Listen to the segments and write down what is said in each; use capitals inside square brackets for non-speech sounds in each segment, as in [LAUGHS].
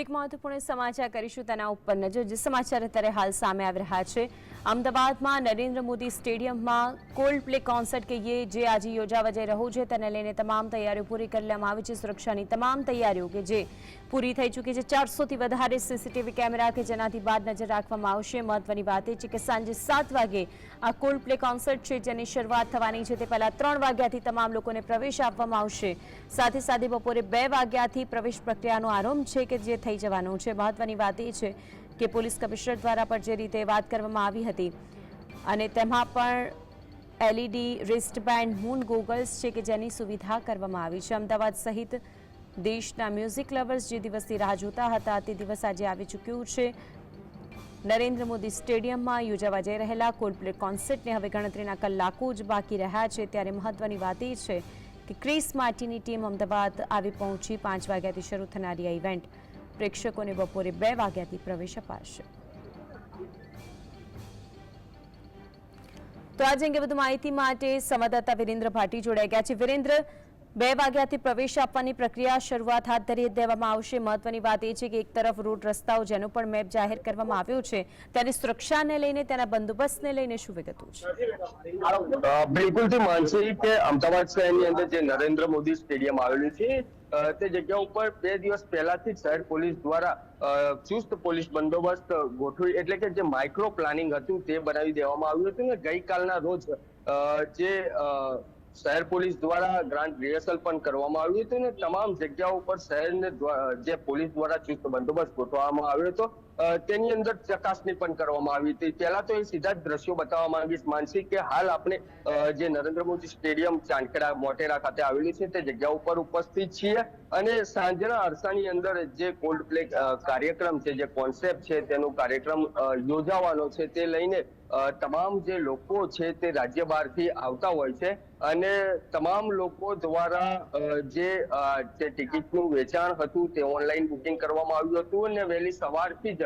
એક મહત્વપૂર્ણ સમાચાર કરીશું તેના ઉપર નજર, જે સમાચાર અત્યારે હાલ સામે આવી રહ્યા છે. અમદાવાદમાં નરેન્દ્ર મોદી સ્ટેડિયમમાં કોલ્ડ પ્લે કોન્સર્ટ કહીએ, જે આજે યોજાવા જઈ રહ્યું છે. તેને લઈને તમામ તૈયારીઓ પૂરી કરી લેવામાં આવી છે. સુરક્ષાની તમામ તૈયારીઓ કે જે પૂરી થઈ ચૂકી છે. ચારસોથી વધારે સીસીટીવી કેમેરા કે જેનાથી બાદ નજર રાખવામાં આવશે. મહત્વની વાત એ છે કે સાંજે સાત વાગે આ કોલ્ડ પ્લે કોન્સર્ટ છે, જેની શરૂઆત થવાની છે. તે પહેલાં ત્રણ વાગ્યાથી તમામ લોકોને પ્રવેશ આપવામાં આવશે. સાથે સાથે બપોરે બે વાગ્યાથી પ્રવેશ પ્રક્રિયાનો આરંભ છે કે જે થઈ જવાનું છે. મહત્વની વાત એ છે કે પોલીસ કમિશનર દ્વારા પણ જે રીતે વાત કરવામાં આવી હતી અને તેમાં પણ એલઈડી રિસ્ટબેન્ડ મૂન ગોગલ્સ છે કે જેની સુવિધા કરવામાં આવી છે. અમદાવાદ સહિત દેશના મ્યુઝિક લવર્સ જે દિવસથી રાહ જોતા હતા તે દિવસ આજે આવી ચૂક્યું છે. નરેન્દ્ર મોદી સ્ટેડિયમમાં યોજાવા જઈ રહેલા કોલ્ડપ્લે કોન્સર્ટને હવે ગણતરીના કલાકો જ બાકી રહ્યા છે. ત્યારે મહત્વની વાત એ છે કે ક્રિસ માર્ટીની ટીમ અમદાવાદ આવી પહોંચી પાંચ વાગ્યાથી શરૂ થનારી આ ઇવેન્ટ પ્રેક્ષકોને બપોરે બે વાગ્યાથી પ્રવેશ અપાશે. તો આજે અંગે વધુ માહિતી માટે સંવાદદાતા વિરેન્દ્ર ભાટી જોડાઈ ગયા છે. વિરેન્દ્ર બે વાગ્યાથી પ્રવેશ આપવાની પ્રક્રિયા શરૂઆત હાથ ધરી દેવામાં આવશે. મહત્વની વાત એ છે કે એક તરફ રોડ રસ્તાઓ જેનો પણ મેપ જાહેર કરવામાં આવ્યો છે તેની સુરક્ષાને લઈને, તેના બંદોબસ્તને લઈને શું વિગતો છે? બિલકુલથી માનસી કે અમદાવાદ શહેરની અંદર જે નરેન્દ્ર મોદી સ્ટેડિયમ આવેલું છે તે જગ્યા ઉપર બે દિવસ પહેલાથી જ શહેર પોલીસ દ્વારા ચુસ્ત પોલીસ બંદોબસ્ત ગોઠવી, એટલે કે જે માઇક્રો પ્લાનિંગ હતું તે બનાવી દેવામાં આવ્યું હતું ને ગઈકાલના રોજ જે શહેર પોલીસ દ્વારા ગ્રાન્ડ રિહર્સલ પણ કરવામાં આવ્યું હતું ને તમામ જગ્યાઓ પર શહેરને જે પોલીસ દ્વારા ચુસ્ત બંદોબસ્ત ગોઠવવામાં આવ્યો હતો. તેની અંદર ચકાસણી પણ કરવામાં આવી હતી. પહેલા તો એ સીધા જ દ્રશ્યો બતાવવા માંગીશ. માનસી, કે હાલ આપણે જે નરેન્દ્ર મોદી સ્ટેડિયમ ચાંદખેડા મોટેરા ખાતે આવેલું છે, તે જગ્યા ઉપર ઉપસ્થિત છીએ અને સાંજના અરસાની અંદર જે કોલ્ડ પ્લે કાર્યક્રમ છે, જે કોન્સેપ્ટ છે, તેનો કાર્યક્રમ યોજાવાનો છે, તે લઈને તમામ જે લોકો છે, તે રાજ્ય બહારથી આવતા હોય છે અને તમામ લોકો દ્વારા જે ટિકિટનું વેચાણ હતું, તે ઓનલાઈન બુકિંગ કરવામાં આવ્યું હતું અને વહેલી સવારથી જ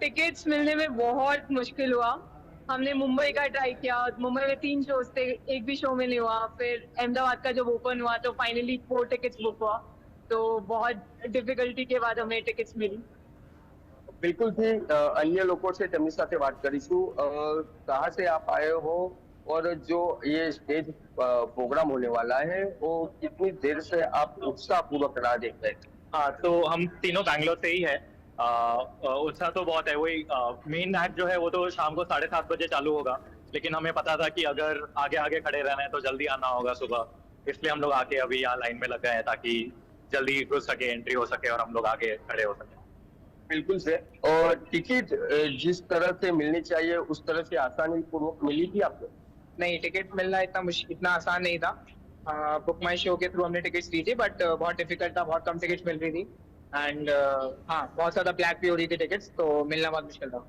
टिकट्स मिलने में बहुत मुश्किल हुआ हमने मुंबई का ट्राई किया मुंबई में तीन शोज थे एक भी शो में नहीं हुआ फिर अहमदाबाद का जब ओपन हुआ तो फाइनली फोर टिकट्स बुक हुआ तो बहुत डिफिकल्टी के बाद हमें टिकट्स मिली બિલકુલથી અ, અન્ય લોકો છે તેમની સાથે વાત કરીશું અ, कहाँ से आप आए हो और जो ये स्टेज अ, प्रोग्राम होने वाला है वो कितनी देर से आप उत्साह पूर्वक राह देख रहे थे हाँ तो हम तीनों बैंगलोर से ही है अ, अ, उत्साह तो बहुत है वही मेन मैच जो है वो तो शाम को साढ़े सात बजे चालू होगा। लेकिन हमें पता था कि अगर आगे आगे खड़े रहना है तो जल्दी आना होगा सुबह। इसलिए हम लोग आके अभी यहाँ लाइन में लग गए हैं ताकि जल्दी घुस सके एंट्री हो सके और हम लोग आगे खड़े हो सके। बिल्कुल से और टिकट जिस तरह से मिलनी चाहिए उस तरह से आसानी पूर्वक मिली थी आपको? नहीं टिकट मिलना इतना मुश्किल इतना आसान नहीं था। बुक माई शो के थ्रू हमने टिकट्स ली थी बट बहुत डिफ़िकल्ट था बहुत कम टिकट्स मिल रही थी। एंड हाँ बहुत ज्यादा ब्लैक भी हो रही थी टिकट्स तो मिलना बहुत मुश्किल था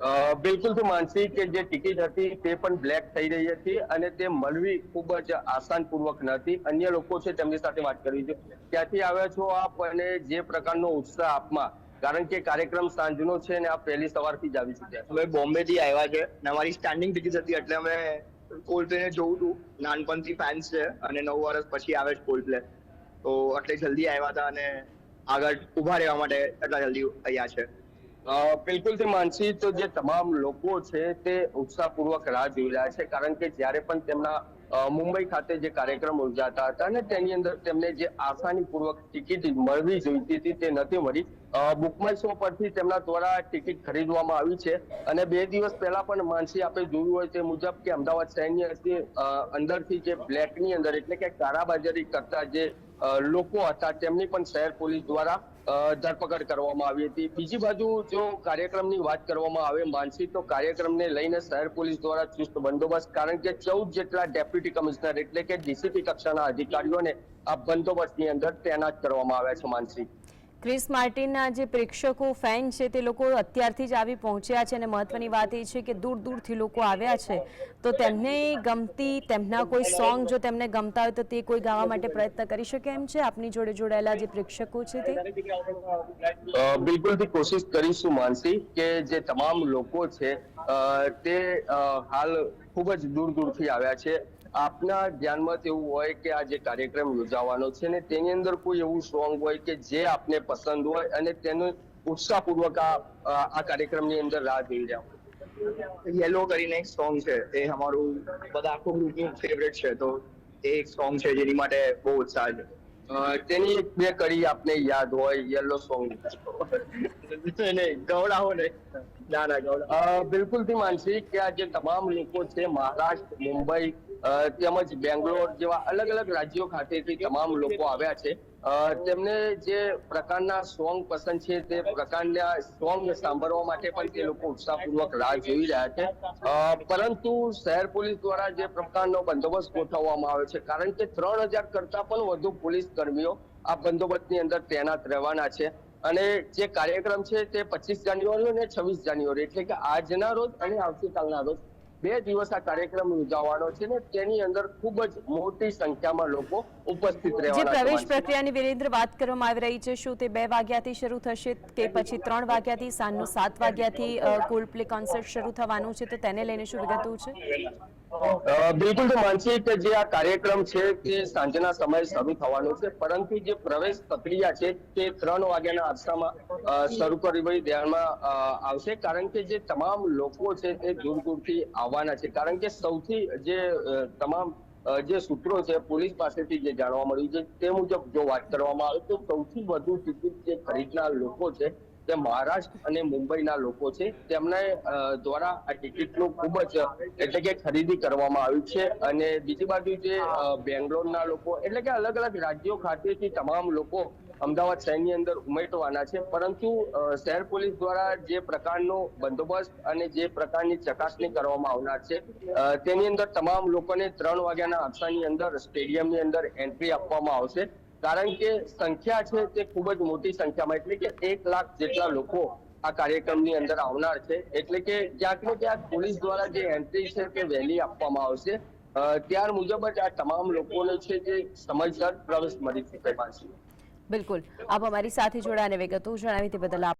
અ, બિલકુલ માનસી કે જે ટિકિટ હતી તે પણ બ્લેક થઈ રહી હતી અને તે મળવી ખૂબ જ આસાન પૂર્વક નથી અન્ય લોકો છે તેમની સાથે વાત કરવી છે ક્યાંથી આવ્યા છો આપ અને જે પ્રકારનો ઉત્સાહ આપમાં કારણ કે કાર્યક્રમ સાંજનો છે ને આપ પહેલી સવારથી જ આવી ચૂક્યા છો અમે બોમ્બેથી આવ્યા છે અને અમારી સ્ટેન્ડિંગ ટિકિટ હતી એટલે અમે કોલ્ડ પ્લે જોવું હતું નાનપણથી ફેન્સ છે અને નવ વર્ષ પછી આવે છે કોલ્ડ પ્લે તો એટલે જલ્દી આવ્યા હતા અને આગળ ઊભા રહેવા માટે એટલા જલ્દી અહીંયા છે. બિલકુલ બિલકુલથી માનસી તો જે તમામ લોકો છે તે ઉત્સાહપૂર્વક રાહ જોઈ રહ્યા છે કારણ કે જ્યારે પણ તેમના મુંબઈ ખાતે જે કાર્યક્રમ યોજાતા હતા અને તેની અંદર તેમને જે આસાનીપૂર્વક ટિકિટ મળવી જોઈતી હતી તે નથી મળી. બુકમાય શો પરથી તેમના દ્વારા ટિકિટ ખરીદવામાં આવી છે અને બે દિવસ પહેલા પણ માનસી આપણે જોયું હોય તે મુજબ કે અમદાવાદ શહેરની અંદર, અંદરથી જે બ્લેકની અંદર એટલે કે કાળાબજારી કરતા જે લોકો હતા તેમની પણ શહેર પોલીસ દ્વારા ધરપકડ કરવામાં આવી હતી. બીજી બાજુ જો કાર્યક્રમની વાત કરવામાં આવે માનસી, તો કાર્યક્રમને લઈને શહેર પોલીસ દ્વારા ચુસ્ત બંદોબસ્ત, કારણ કે ચૌદ જેટલા ડેપ્યુટી કમિશનર એટલે કે ડીસીપી કક્ષાના અધિકારીઓને આ બંદોબસ્તની અંદર તૈનાત કરવામાં આવ્યા છે માનસી. ક્રિસ માર્ટિનના જે પ્રેક્ષકો ફેન છે તે લોકો અત્યારથી જ આવી પહોંચ્યા છે અને મહત્વની વાત એ છે કે દૂર દૂરથી લોકો આવ્યા છે. તો તેમને ગમતી, તેમના કોઈ સોંગ જો તેમને ગમતા હોય તો તે કોઈ ગાવા માટે પ્રયત્ન કરી શકે એમ છે? આપની જોડે જોડાયેલા જે પ્રેક્ષકો છે તે? બિલકુલથી કોશિશ કરીશું માનસી કે જે તમામ લોકો છે તે હાલ ખૂબ જ દૂર દૂરથી આવ્યા છે. આપના ધ્યાનમાં એવું હોય કે આ જે કાર્યક્રમ યોજાવાનો છે ને તેની અંદર કોઈ એવું સોંગ હોય કે જે આપને પસંદ હોય અને તેનો ઉત્સાહપૂર્વક આ કાર્યક્રમની અંદર રાહ જોઈ રહ્યા હોય. યેલો કરીને એક સોંગ છે. એ અમારું બધા આખું ગ્રુપનું ફેવરેટ છે. તો એ એક સોંગ છે જેની માટે બહુ ઉત્સાહ છે. તેની એક બે કડી આપને યાદ હોય યેલો [LAUGHS] સોંગ ગવડાવો નહીં ના. ગવડાવો બિલકુલથી માનસી કે આ જે તમામ લોકો છે, મહારાષ્ટ્ર, મુંબઈ તેમજ બેંગ્લોર જેવા અલગ અલગ રાજ્યો ખાતેથી તમામ લોકો આવ્યા છે. તેમને જે પ્રકારના સોંગ પસંદ છે, તે પ્રકારના સોંગ સાંભળવા માટે પણ તે લોકો ઉત્સાહપૂર્વક રાહ જોઈ રહ્યા છે. પરંતુ શહેર પોલીસ દ્વારા જે પ્રકારનો બંદોબસ્ત ગોઠવવામાં આવ્યો છે, કારણ કે ત્રણ હજાર કરતા પણ વધુ પોલીસ કર્મીઓ આ બંદોબસ્તની અંદર તૈનાત રહેવાના છે. અને જે કાર્યક્રમ છે તે પચીસ જાન્યુઆરી અને છવ્વીસ જાન્યુઆરી એટલે કે આજના રોજ અને આવતીકાલના રોજ બે દિવસ આ કાર્યક્રમ યોજાવાનો છે ને તેની અંદર ખૂબ જ મોટી સંખ્યામાં લોકો ઉપસ્થિત રહેવાના છે. પ્રવેશ પ્રક્રિયાની વિરેન્દ્ર વાત કરવામાં આવી રહી છે શું તે બે વાગ્યાથી શરૂ થશે કે પછી ત્રણ વાગ્યાથી સાંજનું સાત વાગ્યાથી કોલ્ડ પ્લે કોન્સર્ટ શરૂ થવાનું છે તો તેને લઈને શું વિગતો છે? બિલકુલ તો માનસી, કે જે આ કાર્યક્રમ છે તે સાંજના સમયે શરૂ થવાનો છે, પરંતુ જે પ્રવેશ પ્રક્રિયા છે તે ત્રણ વાગ્યાના આરસામાં શરૂ કરવી ધ્યાનમાં આવશે. કારણ કે જે તમામ લોકો છે તે દૂર દૂરથી આવવાના છે. કારણ કે સૌથી જે તમામ જે સૂત્રો છે, પોલીસ પાસેથી જે જાણવા મળ્યું છે, તે મુજબ જો વાત કરવામાં આવે તો સૌથી વધુ ટિકિટ જે ખરીદનાર લોકો છે તે મહારાષ્ટ્ર અને મુંબઈના લોકો છે તેમને દ્વારા આ ટિકિટનું ખૂબ જ, એટલે કે ખરીદી કરવામાં આવી છે. અને બીજી બાજુ જે બેંગ્લોરના લોકો, એટલે કે અલગ અલગ રાજ્યો ખાતેથી તમામ લોકો અમદાવાદ શહેરની અંદર ઉમેટવાના છે. પરંતુ શહેર પોલીસ દ્વારા જે પ્રકારનો બંદોબસ્ત અને જે પ્રકારની ચકાસણી કરવામાં આવનાર છે તેની અંદર તમામ લોકોને ત્રણ વાગ્યાના અરસાની અંદર સ્ટેડિયમની અંદર એન્ટ્રી આપવામાં આવશે. કારણ કે સંખ્યા છે તે ખૂબ જ મોટી સંખ્યામાં, એટલે કે એક લાખ જેટલા લોકો આ કાર્યક્રમની અંદર આવનાર છે. એટલે કે ક્યાંક ને ક્યાંક પોલીસ દ્વારા જે એન્ટ્રી છે તે વહેલી આપવામાં આવશે. ત્યાર મુજબ જ આ તમામ લોકોને છે જે સમજદાર પ્રવેશ મળી શકે પાછી બિલકુલ. આપ અમારી સાથે જોડાને વિગતો જણાવી તે બદલ